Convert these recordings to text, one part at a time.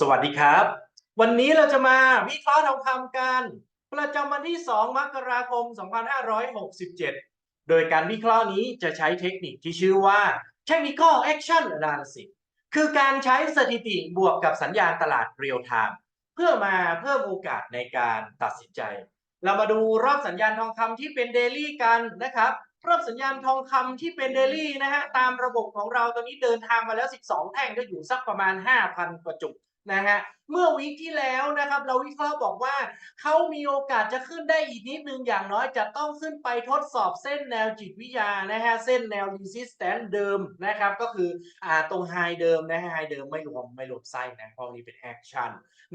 สวัสดีครับ วันนี้เราจะมาวิเคราะห์ทองคำกัน ประจำวันที่ 2 มกราคม 2567 โดยการวิเคราะห์นี้จะใช้เทคนิคที่ชื่อว่า Technical Action Analysis คือการใช้สถิติบวกกับสัญญาณตลาดเรียลไทม์เพื่อมาเพิ่มโอกาสในการตัดสินใจ เรามาดูรอบสัญญาณทองคำที่เป็นเดลี่กันนะครับรอบสัญญาณทองคำที่เป็นเดลี่นะฮะตามระบบของเราตอนนี้เดินทางมาแล้ว 12 แท่งก็อยู่สักประมาณ 5,000 กว่าจุด นะฮะเมื่อวีคที่แล้วนะครับ เราวิเคราะห์บอกว่าเขามีโอกาสจะขึ้นได้อีกนิดนึงอย่างน้อยจะต้องขึ้นไปทดสอบเส้นแนวจิตวิทยานะฮะเส้นแนว resistance เดิมนะครับ ก็คืออ่าตรงไฮเดิมนะฮะไฮเดิมไม่รวมไม่รวมไส้นะเพราะนี้เป็นแอคชั่น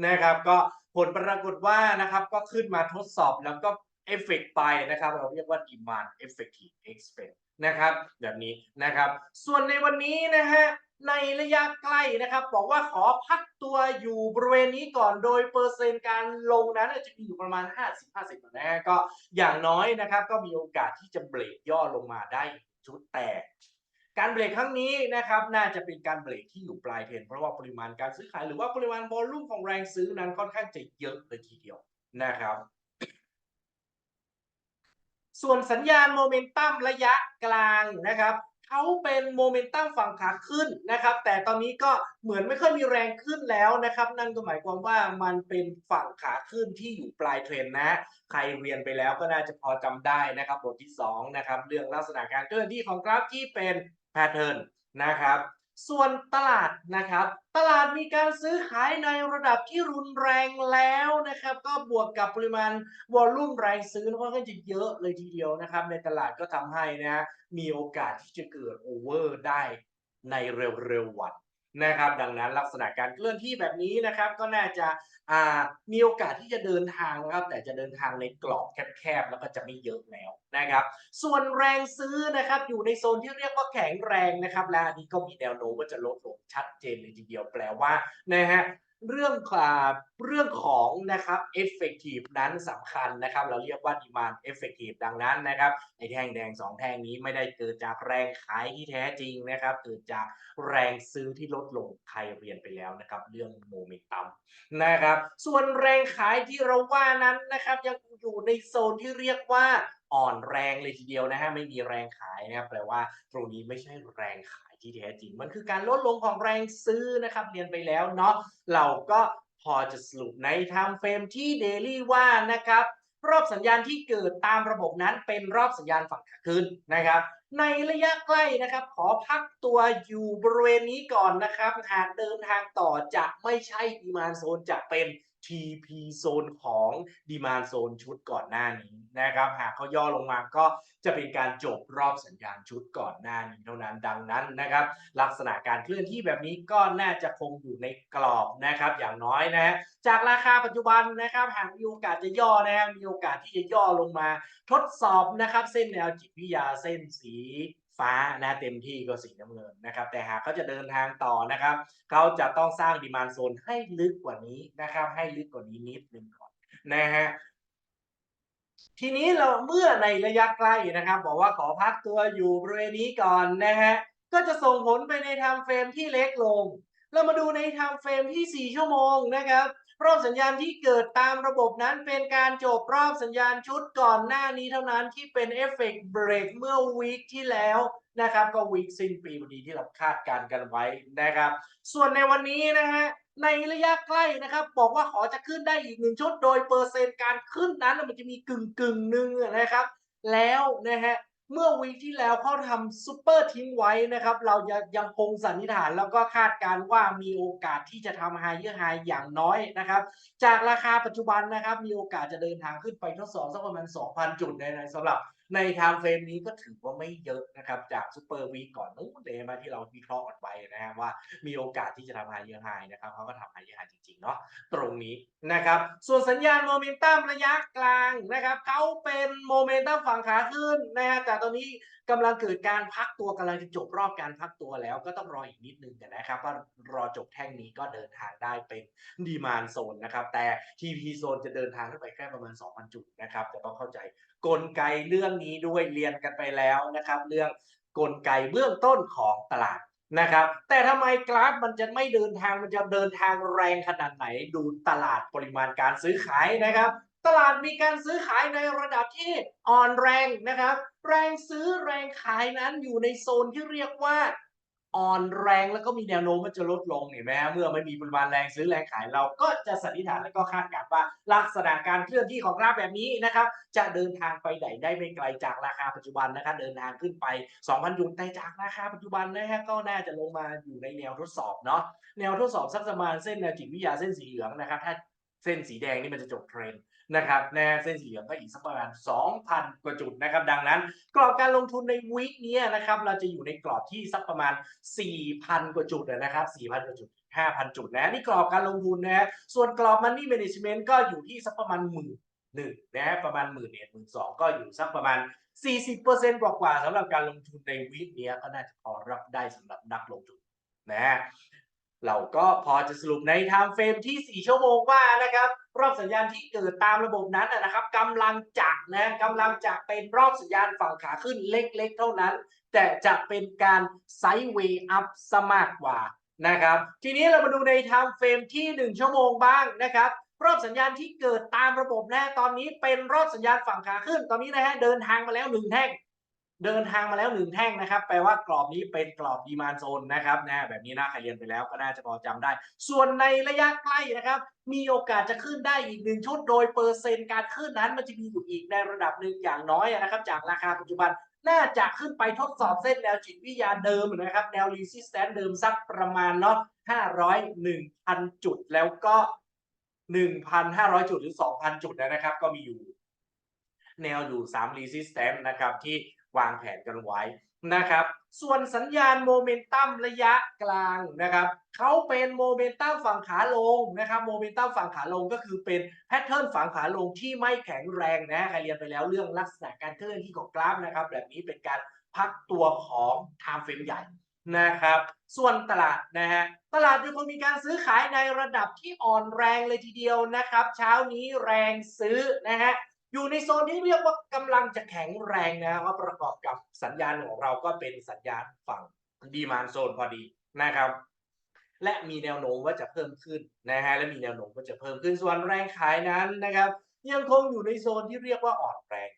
นะครับ ก็ผลปรากฏว่านะครับก็ขึ้นมาทดสอบแล้วก็ เอฟเฟกไปนะครับ เราเรียกว่า demand effective expect นะครับ แบบนี้นะครับ ส่วนในวันนี้นะฮะในระยะใกล้นะครับ บอกว่าขอพักตัวอยู่บริเวณนี้ก่อนโดยเปอร์เซ็นต์การลงนั้นจะมีอยู่ประมาณ 50-50นะฮะก็อย่างน้อยนะครับ ก็มีโอกาสที่จะเบรกย่อลงมาได้ชุดแตกการเบรกครั้งนี้นะครับน่าจะเป็นการเบรกที่อยู่ปลายเทรนเพราะว่าปริมาณการซื้อขายหรือว่าปริมาณวอลลุ่มของแรงซื้อนั้นค่อนข้างจะเยอะเลยทีเดียวนะครับ ส่วนสัญญาณโมเมนตัมระยะกลางนะครับเขาเป็นโมเมนตัมฝั่งขาขึ้นนะครับ แต่ตอนนี้ก็เหมือนไม่ค่อยมีแรงขึ้นแล้วนะครับ นั่นก็หมายความว่ามันเป็นฝั่งขาขึ้นที่อยู่ปลายเทรนนะ ใครเรียนไปแล้วก็น่าจะพอจำได้นะครับบทที่2นะครับเรื่องลักษณะการเคลื่อนที่ของกราฟที่เป็นแพทเทิร์นนะครับ ส่วนตลาดนะครับ ตลาดมีการซื้อขายในระดับที่รุนแรงแล้วนะครับ ก็บวกกับปริมาณวอลลุ่มแรงซื้อค่อนข้างจะเยอะเลยทีเดียวนะครับ ในตลาดก็ทำให้นะฮะมีโอกาสที่จะเกิดโอเวอร์ได้ในเร็วๆวัน นะครับ ดังนั้นลักษณะการเคลื่อนที่แบบนี้นะครับ ก็น่าจะามีโอกาสที่จะเดินทางนะครับ แต่จะเดินทางในกรอบแคบๆแล้วก็จะไม่เยอะแล้วนะครับ ส่วนแรงซื้อนะครับ อยู่ในโซนที่เรียกว่าแข็งแรงนะครับ และอันนี้ก็มีแนวโน้มว่าจะลดลงชัดเจนเลยทีเดียวแปลว่านะฮะ เรื่องอ่าเรื่องของนะครับ effective นั้นสำคัญนะครับ เราเรียกว่า demand effective ดังนั้นนะครับไอ้แท่งแดงสองแท่งนี้ไม่ได้เกิดจากแรงขายที่แท้จริงนะครับ เกิดจากแรงซื้อที่ลดลงใครเรียนไปแล้วนะครับ เรื่องโมเมนตัมนะครับ ส่วนแรงขายที่เราว่านั้นนะครับ ยังอยู่ในโซนที่เรียกว่า อ่อนแรงเลยทีเดียวนะฮะไม่มีแรงขายนะครับแปลว่าตรงนี้ไม่ใช่แรงขายที่แท้จริง มันคือการลดลงของแรงซื้อนะครับเรียนไปแล้วเนาะเราก็พอจะสรุปในไทม์เฟรมที่เดลี่ว่านะครับรอบสัญญาณที่เกิดตามระบบนั้นเป็นรอบสัญญาณฝั่งขาขึ้นนะครับ ในระยะใกล้นะครับ ขอพักตัวอยู่บริเวณนี้ก่อนนะครับหากเดินทางต่อจะไม่ใช่ดีมานโซนจะเป็น TP โซนของดีมานโซนชุดก่อนหน้านี้นะครับหากเขาย่อลงมาก็จะเป็นการจบรอบสัญญาณชุดก่อนหน้านี้เท่านั้นดังนั้นนะครับ ลักษณะการเคลื่อนที่แบบนี้ก็น่าจะคงอยู่ในกรอบนะครับ อย่างน้อยนะฮะจากราคาปัจจุบันนะครับหากมีโอกาสจะย่อนะฮะมีโอกาสที่จะย่อลงมา ทดสอบนะครับ เส้นแนวจิตวิทยาเส้นสี ฟ้านะเต็มที่ก็สีน้ำเงินนะครับ แต่หากเขาจะเดินทางต่อนะครับ เขาจะต้องสร้างดีมานโซนให้ลึกกว่านี้นะครับ ให้ลึกกว่านี้นิดนึงก่อนนะฮะทีนี้เราเมื่อในระยะใกล้นะครับ บอกว่าขอพักตัวอยู่บริเวณนี้ก่อนนะฮะก็จะส่งผลไปในทำเฟรมที่เล็กลง เรามาดูในไทม์เฟรมที่ 4 ชั่วโมงนะครับ รอบสัญญาณที่เกิดตามระบบนั้นเป็นการจบรอบสัญญาณชุดก่อนหน้านี้เท่านั้นที่เป็นเอฟเฟกต์เบรกเมื่อวีคที่แล้วนะครับก็วีคสิ้นปีพอดีที่เราคาดการณ์กันไว้นะครับ ส่วนในวันนี้นะฮะในระยะใกล้นะครับ บอกว่าขอจะขึ้นได้อีกหนึ่งชุดโดยเปอร์เซ็นต์การขึ้นนั้นมันจะมีกึ่งกึ่งหนึ่งนะครับ แล้วนะฮะ เมื่อวีคที่แล้วเขาทำซูเปอร์ทิ้งไว้นะครับ เรายังยังคงสันนิษฐานแล้วก็คาดการว่ามีโอกาสที่จะทำไฮเยอร์ไฮอย่างน้อยนะครับ จากราคาปัจจุบันนะครับ มีโอกาสจะเดินทางขึ้นไปทดสอบสักประมาณ2,000 จุดในในสำหรับในไทม์เฟรมนี้ก็ถือว่าไม่เยอะนะครับ จากซูเปอร์วีก่อนนู้นเลยมาที่เราวิเคราะห์กันไว้นะฮะว่ามีโอกาสที่จะทำไฮเยอร์ไฮนะครับเขาก็ทำไฮเยอร์ไฮจริงๆเนาะตรงนี้นะครับ ส่วนสัญญาณโมเมนตัมระยะกลางนะครับเขาเป็นโมเมนตัมฝั่งขาขึ้นนะฮะแต่ตอนนี้กำลังเกิดการพักตัวกำลังจะจบรอบการพักตัวแล้วก็ต้องรออีกนิดนึงกันนะครับว่ารอจบแท่งนี้ก็เดินทางได้เป็นดีมานโซนนะครับแต่ TP โซนจะเดินทางขึ้นไปแค่ประมาณ 2,000 จุดนะครับจะต้องเข้าใจ กลไกเรื่องนี้ด้วยเรียนกันไปแล้วนะครับ เรื่องกลไกเบื้องต้นของตลาดนะครับ แต่ทำไมกราฟมันจะไม่เดินทางมันจะเดินทางแรงขนาดไหน ดูตลาดปริมาณการซื้อขายนะครับ ตลาดมีการซื้อขายในระดับที่อ่อนแรงนะครับ แรงซื้อแรงขายนั้นอยู่ในโซนที่เรียกว่า อ่อนแรงแล้วก็มีแนวโน้มว่าจะลดลงเห็นไหมฮะเมื่อไม่มีปริมาณแรงซื้อแรงขายเราก็จะสันนิษฐานและก็คาดการณ์ว่าลักษณะการเคลื่อนที่ของกราฟแบบนี้นะครับจะเดินทางไปไหนได้ไม่ไกลจากราคาปัจจุบันนะครับเดินทางขึ้นไป 2,000จุดแต่จากราคาปัจจุบันนะฮะก็น่าจะลงมาอยู่ในแนวทดสอบเนาะแนวทดสอบสักประมาณเส้นแนวจิตวิทยาเส้นสีเหลืองนะครับถ้า เส้นสีแดงนี่มันจะจบเทรนด์นะครับแนวเส้นสีเหลืองก็อีกสักประมาณ 2,000 กว่าจุดนะครับ ดังนั้น กรอบการลงทุนในวีคนี้นะครับ เราจะอยู่ในกรอบที่สักประมาณ 4,000 กว่าจุดนะครับ 4,000 กว่าจุด 5,000 จุดนะนี่กรอบการลงทุนนะฮะส่วนกรอบ Money Management ก็อยู่ที่สักประมาณหมื่นหนึ่งนะฮะประมาณหมื่นเอ็ดหมื่นสองก็อยู่สักประมาณ 40%กว่าๆสำหรับการลงทุนในวีคนี้ก็น่าจะพอรับได้สำหรับนักลงทุนนะฮะ เราก็พอจะสรุปในไทม์เฟรมที่ 4 ชั่วโมงว่านะครับรอบสัญญาณที่เกิดตามระบบนั้นนะครับกำลังจะนะกำลังจะเป็นรอบสัญญาณฝั่งขาขึ้นเล็กๆ เท่านั้น แต่จะเป็นการไซด์เวย์อัพซะมากกว่านะครับทีนี้เรามาดูในไทม์เฟรมที่ 1 ชั่วโมงบ้างนะครับรอบสัญญาณที่เกิดตามระบบนะตอนนี้เป็นรอบสัญญาณฝั่งขาขึ้น ตอนนี้นะฮะเดินทางมาแล้วหนึ่งแท่ง เดินทางมาแล้วหนึ่งแท่งนะครับ แปลว่ากรอบนี้เป็นกรอบดีมานโซนนะครับนะแบบนี้นะใครเรียนไปแล้วก็น่าจะพอจำได้ ส่วนในระยะใกล้นะครับ มีโอกาสจะขึ้นได้อีกหนึ่งชุดโดยเปอร์เซ็นต์การขึ้นนั้น มันจะมีอยู่อีกในระดับหนึ่งอย่างน้อยนะครับ จากราคาปัจจุบันน่าจะขึ้นไปทดสอบเส้นแนวจิตวิทยาเดิมนะครับ แนว resistance เดิมสักประมาณเนาะ500 1,000 จุดแล้วก็ 1,500 จุดหรือ 2,000 จุดนะครับ ก็มีอยู่ แนวอยู่3 resistance นะครับที่ วางแผนกันไว้นะครับ ส่วนสัญญาณโมเมนตัมระยะกลางนะครับเขาเป็นโมเมนตัมฝั่งขาลงนะครับโมเมนตัมฝั่งขาลงก็คือเป็นแพทเทิร์นฝั่งขาลงที่ไม่แข็งแรงนะใครเรียนไปแล้วเรื่องลักษณะการเคลื่อนที่ของกราฟนะครับ แบบนี้เป็นการพักตัวของ time frame ใหญ่นะครับ ส่วนตลาดนะฮะ ตลาดยังคงมีการซื้อขายในระดับที่อ่อนแรงเลยทีเดียวนะครับ เช้านี้แรงซื้อนะฮะ อยู่ในโซนที่เรียกว่ากำลังจะแข็งแรงนะว่าประกอบกับสัญญาณของเราก็เป็นสัญญาณฝั่งดีมานโซนพอดีนะครับ และมีแนวโน้มว่าจะเพิ่มขึ้นนะฮะและมีแนวโน้มว่าจะเพิ่มขึ้นส่วนแรงขายนั้นนะครับ ยังคงอยู่ในโซนที่เรียกว่าอ่อนแรง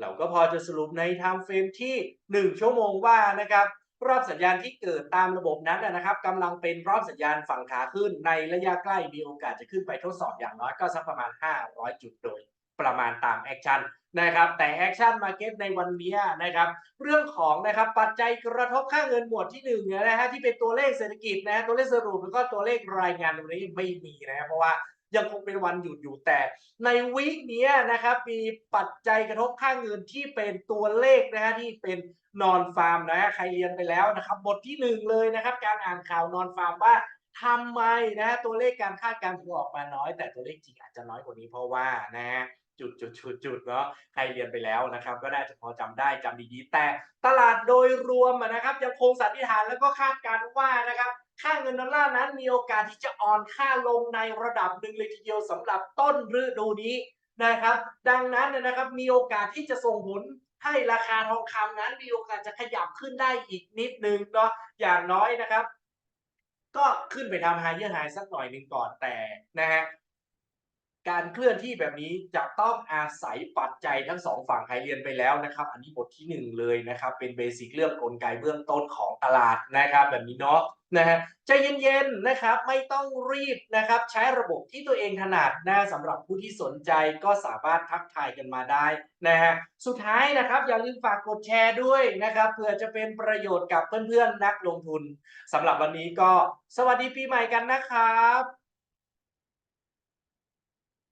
เราก็พอจะสรุปในไทม์เฟรมที่ 1 ชั่วโมงว่านะครับรอบสัญญาณที่เกิดตามระบบนั้นนะครับกำลังเป็นรอบสัญญาณฝั่งขาขึ้นในระยะใกล้มีโอกาสจะขึ้นไปทดสอบอย่างน้อยก็สักประมาณ 500 จุดโดย ประมาณตามแอคชั่นนะครับแต่แอคชั่นมาเก็ตในวันนี้นะครับเรื่องของนะครับปัจจัยกระทบค่าเงินหมวดที่หนึ่งนะฮะที่เป็นตัวเลขเศรษฐกิจนะตัวเลขสรุปแล้วก็ตัวเลขรายงานวันนี้ไม่มีนะเพราะว่ายังคงเป็นวันหยุดอยู่แต่ ในวีคนี้นะครับมีปัจจัยกระทบค่าเงินที่เป็นตัวเลขนะฮะที่เป็นนอนฟาร์มนะฮะใครเรียนไปแล้วนะครับบทที่หนึ่งเลยนะครับการอ่านข่าวนอนฟาร์มว่าทำไมนะฮะตัวเลขการคาดการณ์ถึงออกมาน้อย แต่ตัวเลขจริงอาจจะน้อยกว่านี้เพราะว่านะฮะ จุดจุดจุดจุดเนาะใครเรียนไปแล้วนะครับ ก็น่าจะพอจำได้จำดีๆ แต่ตลาดโดยรวมนะครับยังคงสันนิษฐานแล้วก็คาดการณ์ว่านะครับค่าเงินดอลลาร์นั้นมีโอกาสที่จะอ่อนค่าลงในระดับหนึ่งเลยทีเดียวสำหรับต้นฤดูนี้นะครับ ดังนั้นนะครับมีโอกาสที่จะส่งผลให้ราคาทองคำนั้นมีโอกาสจะขยับขึ้นได้อีกนิดนึงเนาะอย่างน้อยนะครับ ก็ขึ้นไปทำไฮเยอร์ไฮสักหน่อยหนึ่งก่อนแต่นะฮะ การเคลื่อนที่แบบนี้จะต้องอาศัยปัจจัยทั้งสองฝั่งใครเรียนไปแล้วนะครับ อันนี้บทที่หนึ่งเลยนะครับ เป็นเบสิกเรื่องกลไกเบื้องต้นของตลาดนะครับ แบบนี้เนาะนะฮะใจเย็นๆนะครับ ไม่ต้องรีบนะครับ ใช้ระบบที่ตัวเองถนัดนะสำหรับผู้ที่สนใจก็สามารถทักทายกันมาได้นะฮะสุดท้ายนะครับอย่าลืมฝากกดแชร์ด้วยนะครับเพื่อจะเป็นประโยชน์กับเพื่อนๆนักลงทุนสำหรับวันนี้ก็สวัสดีปีใหม่กันนะครับ